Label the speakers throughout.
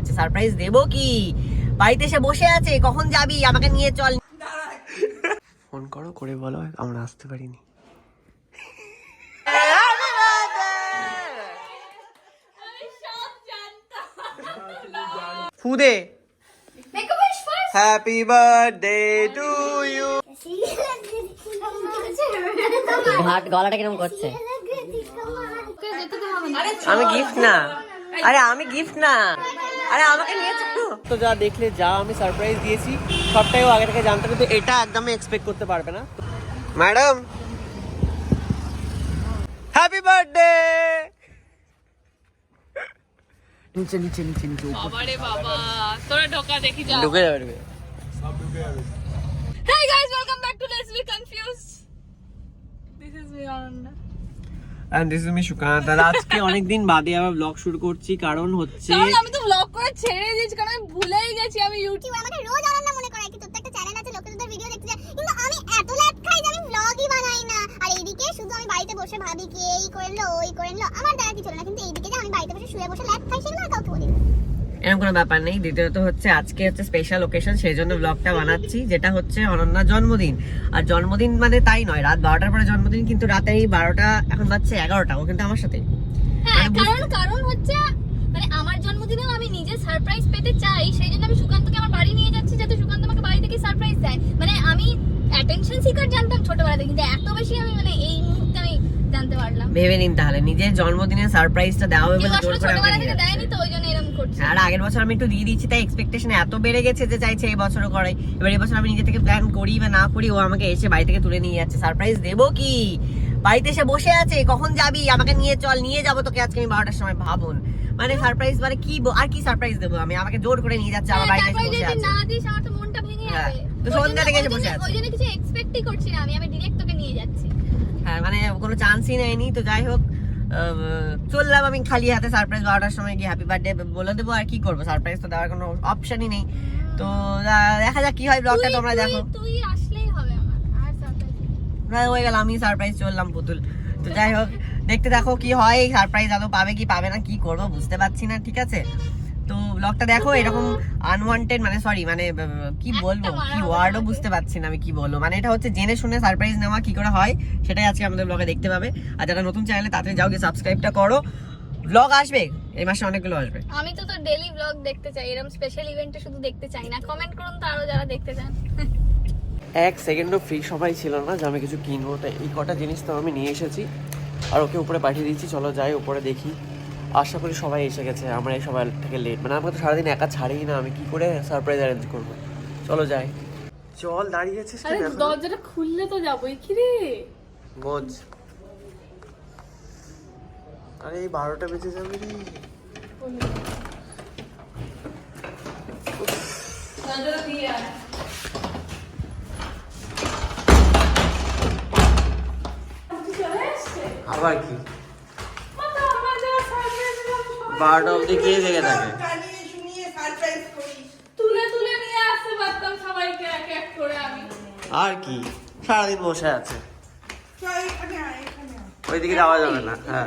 Speaker 1: আচ্ছা সারপ্রাইজ দেবো কি? বাড়িতে এসে বসে আছে কখন যাবি? আমাকে নিয়ে চল। ফোন করো করে বলো আমরা আসতে পারিনি।
Speaker 2: Fude.
Speaker 1: Happy birthday to you ঘাট গলাটা কীরকম করছে? আমি গিফট না। আরে আমি গিফট না। আরে আমাকে নিয়ে চলো তো যা দেখলে যা আমি সারপ্রাইজ দিয়েছি সবটাই ও আগে থেকে জানতে কিন্তু এটা একদমই এক্সপেক্ট করতে পারবে না ম্যাডাম হ্যাপি বার্থডে নিচে নিচে নিচে নিচে
Speaker 3: বাবারে বাবা তোরা ঢোকা দেখি যা
Speaker 1: ঢুকে যাবে ঢুকে
Speaker 3: Hey guys, welcome back to Let's Be Confused. This is me Ananda.
Speaker 1: And this is me Sukanta আর আজকে অনেকদিন বাদে আবার ব্লগ শুরু করছি কারণ হচ্ছে
Speaker 3: কারণ আমি তো ব্লগ করে ছেড়ে দিয়েছি কারণ আমি ভুলেই গেছি আমি ইউটিউব
Speaker 2: আমাকে রোজ আনন্দ মনে করায় কি? তোর একটা চ্যানেল আছে লোকে তোদের ভিডিও দেখতে যায়। কিন্তু আমি এত ল্যাপ খাই যে আমি ব্লগই বানাই না। আর এইদিকে শুধু আমি বাড়িতে বসে ভাবি কি এই করে নিলো ওই করে নিলো। আমার দ্বারা কিছু না কিন্তু এইদিকে যে আমি বাড়িতে বসে শুয়ে বসে ল্যাপ খাই সেগুলো আর কাউকে বলি না।
Speaker 1: এরকম কোনো ব্যাপার নেই। দ্বিতীয়ত হচ্ছে আজকে হচ্ছে স্পেশাল ওকেশন সেই জন্য ব্লগটা বানাচ্ছি যেটা হচ্ছে অনন্যার জন্মদিন। আর জন্মদিন মানে তাই নয় রাত বারোটার পরে জন্মদিন কিন্তু রাতে এই বারোটা এখন বাজছে এগারোটা ও কিন্তু আমার সাথে।
Speaker 2: হ্যাঁ
Speaker 1: মানে
Speaker 2: কারণ কারণ হচ্ছে মানে আমার জন্মদিনেও আমি নিজে সারপ্রাইজ পেতে চাই সেই জন্য আমি সুকান্তকে আমার বাড়ি নিয়ে যাচ্ছি যাতে সুকান্ত আমাকে বাড়ি থেকে সারপ্রাইজ দেয়। মানে আমি অ্যাটেনশন সিকার জানতাম ছোটবেলাতে কিন্তু এত বেশি আমি মানে এই মুহূর্তে আমি জানতে পারলাম
Speaker 1: ভেবে নিন তাহলে। নিজের জন্মদিনের সারপ্রাইজটা দেওয়া হবে বলে জোর করে আমাকে নিয়ে যাচ্ছে।
Speaker 2: দেয়নি তো ওই জন্য এরকম করছে।
Speaker 1: আর আগের বছর আমি একটু দিয়ে দিচ্ছি তাই এক্সপেকটেশন এত বেড়ে গেছে যে চাইছে এই বছরও করাই। এবার এই বছর আমি নিজে থেকে প্ল্যান করি বা না করি ও আমাকে এসে বাড়ি থেকে তুলে নিয়ে যাচ্ছে। সারপ্রাইজ দেবো কি? বাড়িতে এসে বসে আছে কখন যাবি? আমাকে নিয়ে চল নিয়ে যাব তোকে আজকে আমি বারোটার সময় ভাবুন। মানে সারপ্রাইজ মানে কি আর কি সারপ্রাইজ দেবো আমি? আমাকে জোর করে নিয়ে যাচ্ছে আমার
Speaker 2: হ্যাঁ,
Speaker 1: বাড়িতে এসে বসে আছে।
Speaker 2: তো মনটা ভেঙে
Speaker 1: হ্যাঁ,
Speaker 2: যাবে।
Speaker 1: তো সন্ধ্যা থেকে এসে বসে আছে।
Speaker 2: ওই জন্য কিছু এক্সপেক্টই করছি না আমি আমি ডিরেক্ট তোকে নিয়ে যাচ্ছি।
Speaker 1: হ্যাঁ মানে কোনো চান্সই নেয়নি। তো যাই হোক চললাম আমি খালি হাতে সারপ্রাইজ বারোটার সময় গিয়ে হ্যাপি বার্থডে বলে দেবো আর কি করব। সারপ্রাইজ তো দেওয়ার কোনো অপশনই নেই। তো দেখা যাক কি হয় ব্লগটা তোমরা দেখো। হ্যাঁ গেল আমি সারপ্রাইজ চললাম পুতুল। তো যাই হোক দেখতে দেখো কি হয় সারপ্রাইজ আদৌ পাবে কি পাবে না কি করব বুঝতে পারছি না ঠিক আছে? ব্লগটা দেখো এরকম আনওয়ান্টেড মানে সরি মানে কি বলব? কি ওয়ার্ডও বুঝতে পারছি না আমি কি বলব। মানে এটা হচ্ছে জেনে শুনে সারপ্রাইজ নেওয়া কি করে হয় সেটাই আজকে আমাদের ব্লগে দেখতে পাবে। আর যারা নতুন চ্যানেলে তাড়াতাড়ি যাও গিয়ে সাবস্ক্রাইবটা করো। ব্লগ আসবে এই মাসে অনেকগুলো আসবে।
Speaker 2: আমি তো তো ডেইলি ব্লগ দেখতে চাই এরকম স্পেশাল ইভেন্টে শুধু দেখতে চাই না। কমেন্ট করুন তো আরও যারা দেখতে চান।
Speaker 1: এক সেকেন্ডও ফ্রি সবাই ছিল না যে আমি কিছু কিনবো। তাই এই কটা জিনিস তো আমি নিয়ে এসেছি। আর ওকে উপরে পাঠিয়ে দিচ্ছি চলো যাই উপরে দেখি। আশা করি সবাই এসে গেছে আমরা এই সবাই থেকে লেট মানে আমাকে তো সারাদিন একা ছাড়েই না আমি কি করে সারপ্রাইজ অ্যারেঞ্জ করব? চলো যাই। চল দাঁড়িয়ে আছিস
Speaker 3: আরে? দরজাটা খুললে তো যাবোই কি রে?
Speaker 1: বোঝ আরে এই বারোটা বেজে যাবে রে।
Speaker 3: দরজাটা দিয়ে আয়
Speaker 1: আবার কি
Speaker 3: মাথা আমার যা সারপ্রাইজ
Speaker 1: বারোটা অবধি কে জেগে থাকে। আর কি সারাদিন বসে আছে। ওইদিকে যাওয়া যাবে না হ্যাঁ।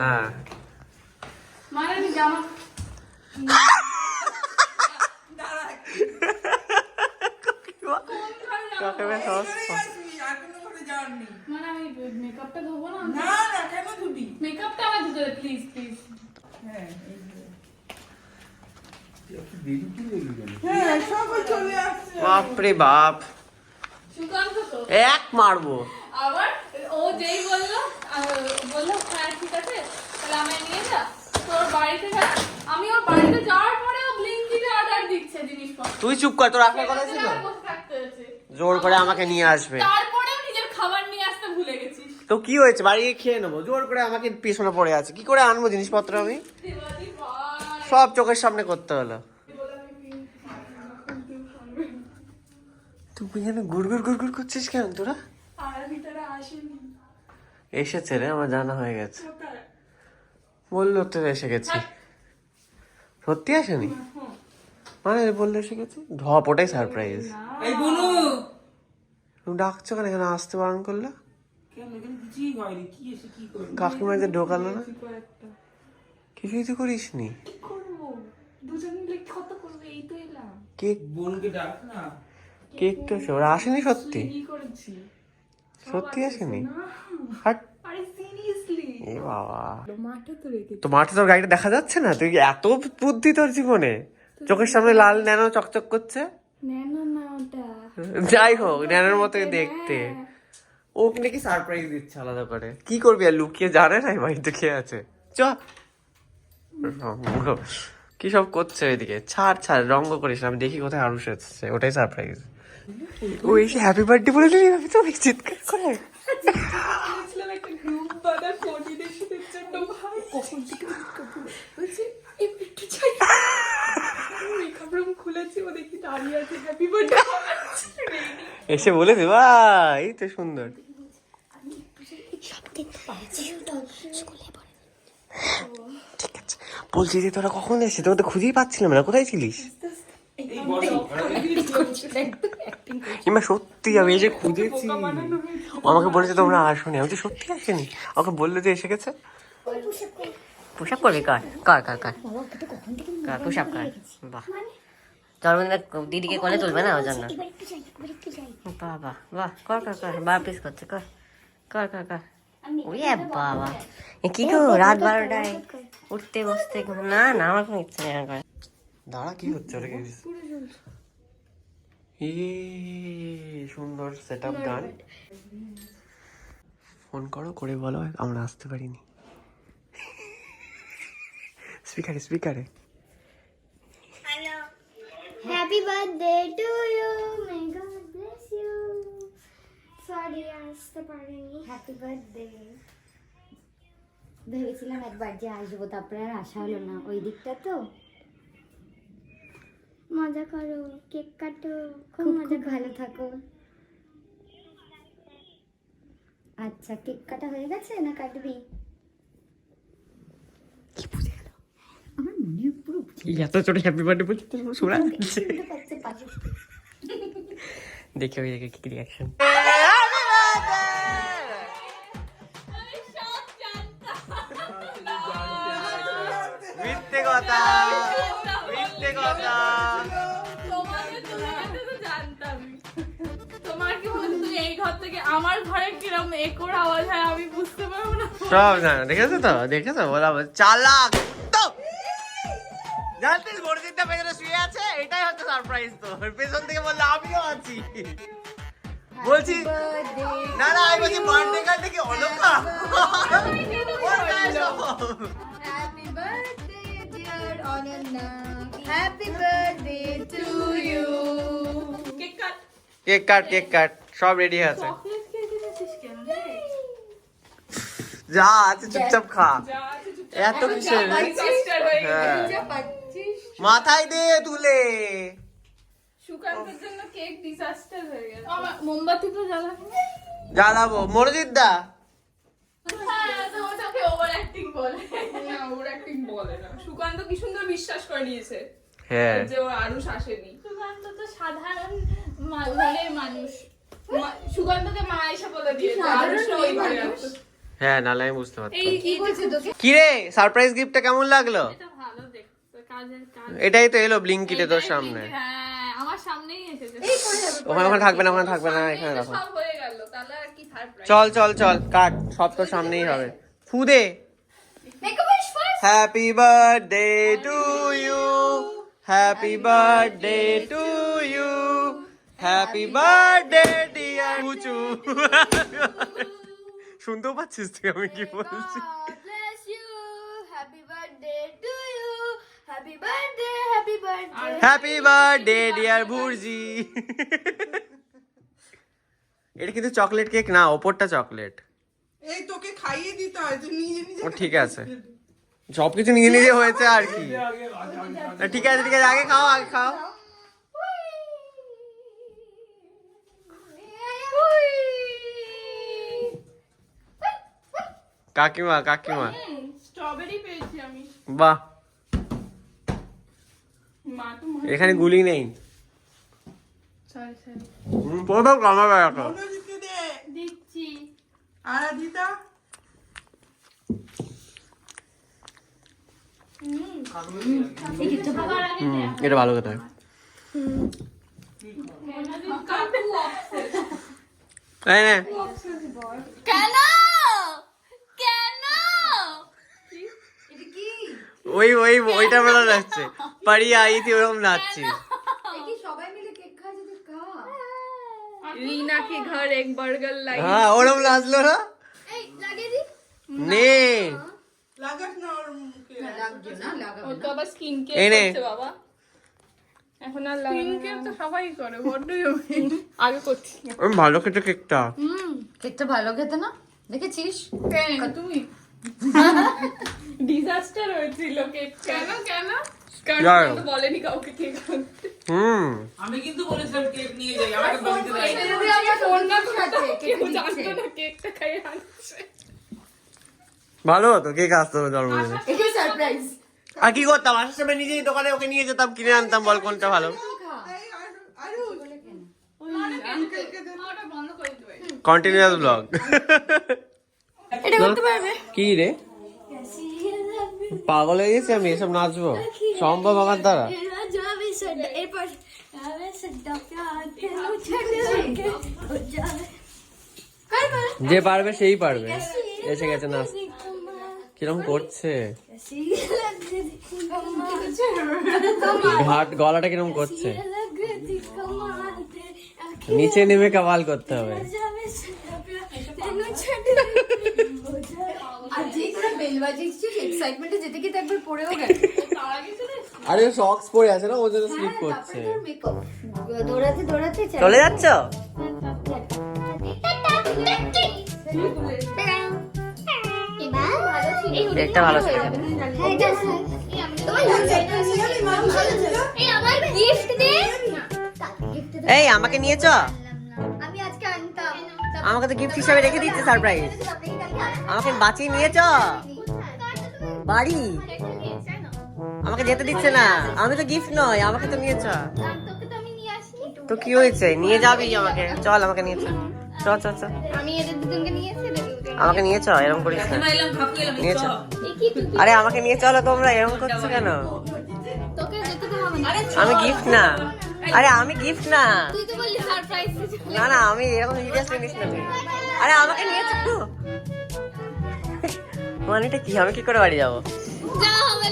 Speaker 1: হ্যাঁ।
Speaker 3: মানে
Speaker 4: নেই।
Speaker 3: মানে মেকআপটা ধোবো না?
Speaker 4: না না কেন ধুবি?
Speaker 3: মেকআপটা আমার ধুতে প্লিজ প্লিজ
Speaker 4: হ্যাঁ এই যে। হ্যাঁ
Speaker 1: বাপরে বাপ। এক মারবো।
Speaker 3: আবার? ও যেই বলল বলল হ্যাঁ ঠিক আছে তাহলে আমায় নিয়ে যা তোর বাড়িতে যা। আমি ওর বাড়িতে যাওয়ার পরে ও ব্লিঙ্কিতে অর্ডার দিচ্ছে জিনিসপত্র।
Speaker 1: তুই চুপ কর তোর আসার কথা ছিল জোর করে আমাকে নিয়ে আসবে।
Speaker 3: তারপরেও নিজের খাবার নিয়ে আসতে ভুলে গেছিস
Speaker 1: তো কি হয়েছে? বাড়ি গিয়ে খেয়ে নেব। জোর করে আমাকে পিছনে পড়ে আছে। কি করে আনব জিনিসপত্র আমি? সব চোখের সামনে করতে হলো। তুই এখানে গুড় গুড় গুড় গুড় করছিস কেন তোরা? এসেছে রে আমার জানা হয়ে গেছে। বলল তো এসে গেছি। সত্যি আসেনি? মানে বলল এসে গেছি? ঢপ ওটাই সারপ্রাইজ
Speaker 4: এই বুনু।
Speaker 1: তুমি ডাকছো কেন? এখানে আসতে বারণ করলে? ঢোকালো না? কিছুই তো করিস নি
Speaker 3: করব? দুজন মিলে কত করবে? এই তো এলাম।
Speaker 1: কেক
Speaker 4: বোনকে ডাক না।
Speaker 1: কেক তো ওরা আসেনি সত্যি? সত্যি আসেনি? হাট। এ বাবা।
Speaker 3: তো
Speaker 1: মাঠে তোর গাড়িটা দেখা যাচ্ছে না? তুই এত বুদ্ধি তোর জীবনে? চোখের সামনে লাল ন্যানো চকচক করছে? যাই হোক ন্যানোর মতো দেখতে। ও নাকি সারপ্রাইজ দিচ্ছে আলাদা করে? কি করবি আর লুকিয়ে জানে না বাড়িতে খেয়ে আছে? চ। কি সব করছে ওইদিকে? ছাড় ছাড় রঙ্গ করিস না আমি দেখি কোথায় আরুষ এসেছে ওটাই সারপ্রাইজ ও এসে হ্যাপি বার্থডে বলে দিলি আমি তো চিৎকার করে।
Speaker 3: কখন একটা গ্রুপ বানার ফোর্টিনের সাথে জন্য ভাই কখন থেকে বলছি এই একটু চাই মেকআপ রুম খুলেছি ও দেখি দাঁড়িয়ে আছে হ্যাপি বার্থডে
Speaker 1: এসে বলে দে ভাই এই তো সুন্দর। ঠিক আছে। বলছি যে তোরা কখন এসে তোরা তো খুঁজেই পাচ্ছিলাম না। কোথায় ছিলিস?
Speaker 4: এই
Speaker 1: কিংবা সত্যি আমি এসে খুঁজেছি। ও আমাকে বলেছে তোমরা আসোনি। আমি তো সত্যি আসেনি? আমাকে বললে যে এসে গেছে। পুশ আপ করবি? কর? কর কর কর? কর পুশ আপ কর? বাহ। জন্মদিনে দিদিকে কোলে তুলবে না ওই জন্য। বাহ বাহ বাহ কর কর কর বার পিস করছে কর। কর কর কর। ওরে বাবা। এ কি গো রাত বারোটায় উঠতে বসতে ঘুম- না না আমার কোনো ইচ্ছে নেই করে দাঁড়া কি হচ্ছে? ওটা কি সুন্দর সেট আপ গান। ফোন করো করে বলো আমরা আসতে পারিনি। স্পিকারে স্পিকারে
Speaker 5: Happy birthday to you. May God bless you. Sorry, আসতে পারিনি হ্যাপি বার্থডে ভেবেছিলাম একবার যে আসব তারপরে আর আসা হলো না। ওই দিকটা তো। মজা করো কেক কাটো খুব মজা ভালো থাকো। আচ্ছা কেক কাটা হয়ে গেছে না কাটবি আমার মনে পুরো
Speaker 1: এত ছোট হ্যাপি বার্থডে বলতে শোনা যাচ্ছে দেখে ওই দেখে কি রিয়াকশন মিথ্যে কথা মিথ্যে কথা
Speaker 3: আমার ঘরে কিরম একোর আওয়াজ হয় আমি বুঝতে পারব না।
Speaker 1: সব জানো দেখেছ তো? দেখেছ? বলা চালাক! জানতিস বড়দিনটা পেছনে শুয়ে আছে? এটাই হচ্ছে সারপ্রাইজ তো পেছন থেকে বললে আমিও আছি। বলছি না না আমি বলছি বার্থডে কার্ড থেকে অলকা। ওর গায়ে সব।
Speaker 5: Happy birthday, dear Ananya. Happy birthday to you.
Speaker 1: Cake cut cake cut সব রেডি আছে। যা আছে চুপচাপ খা। এত
Speaker 3: হয়ে
Speaker 1: হ্যাঁ। মাথায় দে তুলে।
Speaker 3: সুকান্তের জন্য কেক ডিজাস্টার হয়ে গেছে। মোমবাতি তো জ্বালাবো
Speaker 1: জ্বালাবো। মনোজিৎ দা।
Speaker 3: তো ওটাকে ওভার অ্যাক্টিং বলে। না ওভার অ্যাক্টিং বলে না। সুকান্ত কি সুন্দর বিশ্বাস করে নিয়েছে
Speaker 1: হ্যাঁ।
Speaker 3: যে ওর আরুষ আসেনি। সুকান্ত তো সাধারণ মানুষ। সুকান্তকে মা এসে বলে দিয়েছে আরুষ ওই।
Speaker 1: হ্যাঁ নালে আমি বুঝতে পারতাম।
Speaker 3: এই কি বলছে তোকে
Speaker 1: কি রে সারপ্রাইজ গিফটটা কেমন লাগল?
Speaker 3: এটা ভালো দেখতে কাজের কাজ।
Speaker 1: এটাই তো এলো ব্লিঙ্কিটে তোর সামনে।
Speaker 3: হ্যাঁ আমার সামনেই এসেছে।
Speaker 1: ওখানে ওখানে থাকবে না ওখানে থাকবে না এখানে রাখো।
Speaker 3: সব হয়ে গেল তাহলে আর কি
Speaker 1: চল চল চল কাট সব তোর সামনেই হবে। Fude
Speaker 5: Make a wish
Speaker 1: happy birthday to you happy birthday to you happy birthday dear Puchu শুনতেও পাচ্ছিস তুই আমি কি বলছি
Speaker 5: God bless you. Happy birthday to you. Happy birthday, happy birthday.
Speaker 1: Happy birthday dear Bhurji এটা কিন্তু chocolate cake না ওপরটা চকলেট
Speaker 4: এই তোকে খাইয়ে দিতে হয় তুই নিজে নিজে
Speaker 1: ও ঠিক আছে। সবকিছু নিজে নিজে হয়েছে আর কি। ঠিক আছে ঠিক আছে আগে খাও। আগে খাও। কাকিমা কাকিমা।
Speaker 3: স্ট্রবেরি পেয়েছি আমি।
Speaker 1: বাহ।
Speaker 3: মা তো
Speaker 1: এখানে গুলি নেই। প্রথম কামাবে এখন
Speaker 3: দিচ্ছি।
Speaker 1: এটা ভালো কথা।
Speaker 2: কেন?
Speaker 1: ওই ওই ওইটা ভালো লাগছে পারি আই থি ওরকম নাচছি
Speaker 3: रीना के घर एक बर्गर लाई
Speaker 1: হ্যাঁ ওরকম নাচলো না নে
Speaker 4: লাগাস না ওর মুখে
Speaker 3: ও তো আবার স্কিন
Speaker 1: এই
Speaker 3: কেয়ার
Speaker 1: নে।
Speaker 3: করছে বাবা এখন আর স্কিন কেয়ার তো সবাই করে বড্ড আগে করছি
Speaker 1: আমি ভালো খেতে কেকটা
Speaker 2: হুম কেকটা ভালো খেতে না দেখেছিস
Speaker 3: তুমি ডিজাস্টার হয়েছিল কেন কেন? কারণ তো বলেনি কাউকে কেক
Speaker 1: হুম।
Speaker 4: আমি কিন্তু বলেছিলাম কেক নিয়ে যাই আমাকে বলতে দেয়
Speaker 3: কেউ জানতো না কেকটা খাইয়ে আনছে।
Speaker 1: ভালো হতো কেক আসতো জন্মদিনে
Speaker 2: সারপ্রাইজ
Speaker 1: আর কি করতাম? আসার সময় নিজেই দোকানে ওকে নিয়ে যেতাম কিনে আনতাম বল কোনটা ভালো। কন্টিনিউয়াস ব্লগ
Speaker 2: এটা করতে পারবে?
Speaker 1: কি রে? পাগল হয়ে গেছি আমি, এসব নাচবো? সম্ভব আমার দ্বারা? যে পারবে সেই পারবে। এসে গেছে নাচ। কিরম করছে? ঘাট গলাটা কিরম করছে? নিচে নেমে কামাল করতে হবে।
Speaker 2: এক্সাইটমেন্টে যেতে গিয়ে তো একবার পড়েও গেছে
Speaker 1: আরে সক্স পরে আছে না ও জন্য স্লিপ করছে।
Speaker 5: দৌড়াতে দৌড়াতে
Speaker 1: চলে যাচ্ছ? ভালো ছিল
Speaker 2: এই আমার গিফট দে
Speaker 1: এই আমাকে নিয়েছ
Speaker 5: আমি
Speaker 1: আমাকে তো গিফট হিসাবে রেখে দিচ্ছে সারপ্রাইজ আমাকে বাঁচিয়ে নিয়েছ বাড়ি? আমাকে যেতে দিচ্ছে না। আমি তো গিফট নয়, আমাকে তো নিয়েছ
Speaker 5: তো
Speaker 1: কি হয়েছে? নিয়ে যাবি আমাকে। চল আমাকে নিয়ে চল চল চল চল আমাকে নিয়ে চ, এরকম
Speaker 4: এলাম
Speaker 1: নিয়ে চ।
Speaker 5: এই কি তুই
Speaker 1: আরে আমাকে নিয়ে চলো তোমরা, এরকম করছ কেন? আমি গিফট না। আরে আমি গিফট না। না না, আমি এরকম সিরিয়াসলি নিস না আরে আমাকে নিয়ে চলো মানেটা কি? আমি কি করে বাড়ি যাব?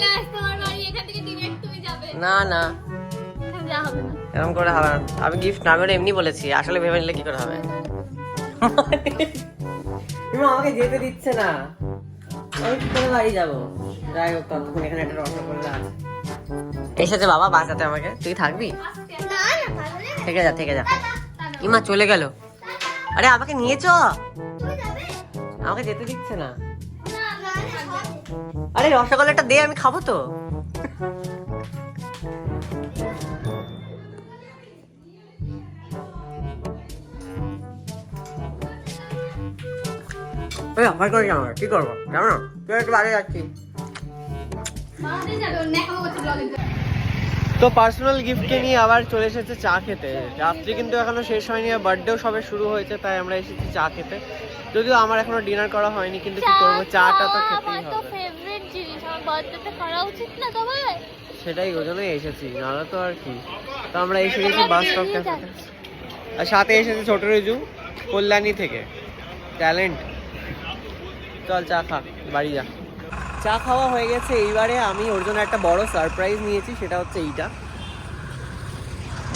Speaker 2: না তোমার বাড়ি এখান থেকে ডিরেক্ট তুমি যাবে।
Speaker 1: না এরকম করে হবে না। আমি গিফট না ওটা এমনি বলেছি। আসলে ভেবে নিলে কি করে হবে? তুমি আমাকে যেতে দিচ্ছে না। আমি কি করে বাড়ি যাব? যাই হোক ততক্ষণ এখানে একটা রসগোল্লা আছে। এসেছে বাবা বাঁচাতে আমাকে। তুই থাকবি? থেকে যা থেকে যা। ইমা চলে গেল। আরে আমাকে নিয়ে চ। আমাকে যেতে দিচ্ছে না। আরে রসগোল্লাটা দে আমি খাব তো। ওই আমার করে যাব কি করব? কেমন না তুই একটু বাইরে যাচ্ছি। তো পার্সোনাল গিফটকে নিয়ে আবার চলে এসেছে চা খেতে। রাত্রি কিন্তু এখনও শেষ হয়নি আর বার্থডেও সবে শুরু হয়েছে তাই আমরা এসেছি চা খেতে। যদিও আমার এখনও ডিনার করা হয়নি কিন্তু কি করব চাটা তো খেতেই
Speaker 2: আমার তো
Speaker 1: হবে। সেটাই ওই এসেছি নাহলে তো আর কি। তো আমরা এসে গেছি বাস স্টপ ক্যাফেতে আর সাথে এসেছে ছোট রেজু কল্যাণী থেকে। ট্যালেন্ট চল চা খা বাড়ি যা। চা খাওয়া হয়ে গেছে, এইবারে আমি ওর জন্য একটা বড় সারপ্রাইজ নিয়েছি, সেটা হচ্ছে এইটা।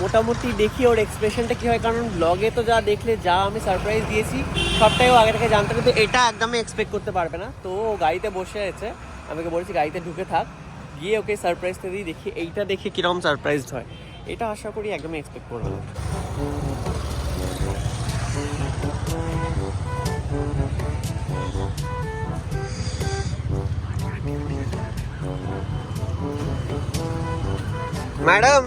Speaker 1: মোটামুটি দেখি ওর এক্সপ্রেশনটা কী হয়, কারণ ব্লগে তো যা দেখলে, যা আমি সারপ্রাইজ দিয়েছি, সবটাই ও আগে থেকে জানতে কিন্তু এটা একদমই এক্সপেক্ট করতে পারবে না। তো ও গাড়িতে বসে আছে, আমি ওকে বলেছি গাড়িতে ঢুকে থাক, গিয়ে ওকে সারপ্রাইজটা দিয়ে দেখি, এইটা দেখে কীরকম সারপ্রাইজড হয়। এটা আশা করি একদমই এক্সপেক্ট করবে না। ম্যাডাম।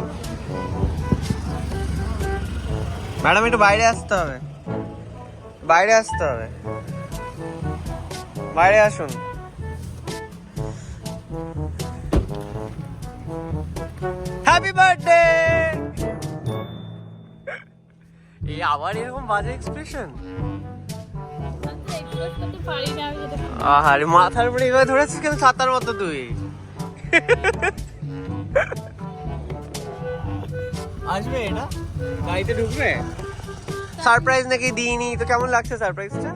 Speaker 1: ম্যাডাম, একটু বাইরে আসতে হবে। বাইরে আসতে হবে। বাইরে আসুন। হ্যাপি বার্থডে এই আবার এরকম বাজে এক্সপ্রেশন আহারে, মাথার উপরে এভাবে ধরেছিস কেন? ছাতার মতো তুই। আসবে এটা গাড়িতে ঢুকবে সারপ্রাইজ নাকি দিইনি তো কেমন লাগছে সারপ্রাইজটা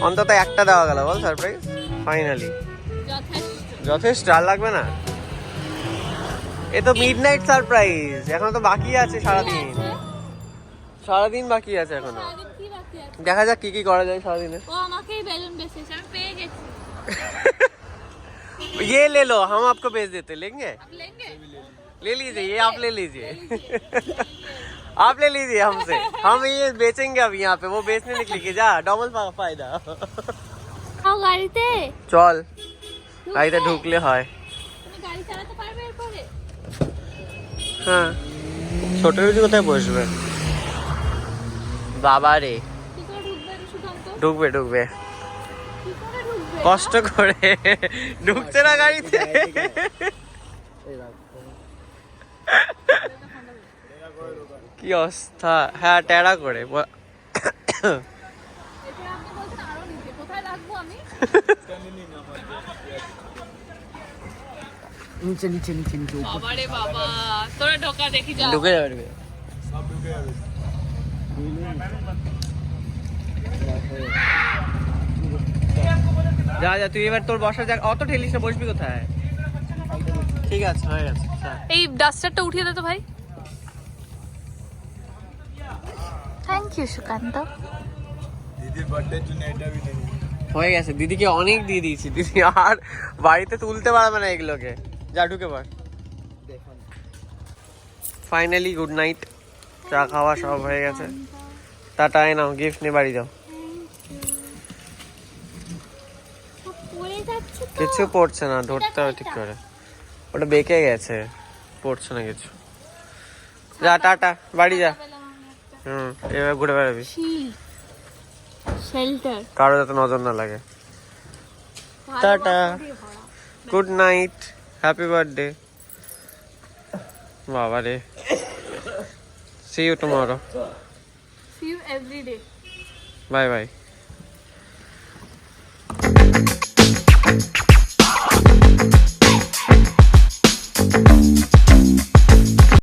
Speaker 1: অন্তত একটা দেওয়া গেল বল সারপ্রাইজ ফাইনালি
Speaker 2: যথেষ্ট
Speaker 1: যথেষ্ট আর লাগবে না এ তো মিড নাইট সারপ্রাইজ এখন তো বাকি আছে সারাদিন সারাদিন বাকি আছে এখনো
Speaker 2: সারাদিন কি বাকি আছে?
Speaker 1: দেখা যাক কি কি করা যায় সারাদিনে
Speaker 2: ও আমাকেই বেলুন বেচেছে আমি পেয়ে গেছি
Speaker 1: ये ले लो हम आपको भेज देते लेंगे
Speaker 2: आप लेंगे
Speaker 1: ले लीजिए ये आप ले लीजिए आप ले लीजिए हमसे हम ये बेचेंगे अब यहाँ पे वो बेचने निकली के जा डबल फायदा
Speaker 2: ও গাড়িতে
Speaker 1: চল গাড়িতে ঢুকলে হয়
Speaker 2: তুমি গাড়ি চালাতে পারবে এরপরে
Speaker 1: হ্যাঁ ছোট রুজি কোথায় বসবে বাবা রে
Speaker 2: কি করে ঢুকবে সুকান্ত
Speaker 1: ঢুকবে ঢুকবে
Speaker 2: কি করে ঢুকবে
Speaker 1: কষ্ট করে ঢুকছে না গাড়িতে কি অবস্থা? হ্যাঁ টেরা করে।
Speaker 2: নিচে কোথায় রাখব আমি
Speaker 6: নিচে নিচে নিচে নিচে
Speaker 2: বাবা রে বাবা তোরা ঢোকা দেখি যা।
Speaker 1: ঢুকে যাবে ঢুকে যাবে। যা যা তুই এবার তোর বসার জায়গা অত ঠেলিস না বসবি কোথায়? ঠিক আছে হয়ে গেছে।
Speaker 2: এই ডাস্টারটা উঠিয়ে দে তো ভাই। থ্যাংক ইউ সুকান্ত
Speaker 1: হয়ে গেছে দিদিকে অনেক দিয়ে দিয়েছি। দিদি আর বাড়িতে তুলতে পারবে না এগুলোকে। যা ঢুকে পড়। ফাইনালি গুড নাইট চা খাওয়া সব হয়ে গেছে। টাটায় নাও গিফট নিয়ে বাড়ি যাও। কিছু পড়ছে না ধরতে হবে ঠিক করে। ওটা বেঁকে গেছে পড়ছে না কিছু। যা টাটা বাড়ি যা। হুম এবার ঘুরে বেড়াবি।
Speaker 2: শেল্টার
Speaker 1: কারও যাতে নজর না লাগে। Tata. Good night happy birthday বাবা রে। See you tomorrow
Speaker 2: see you every day
Speaker 1: bye bye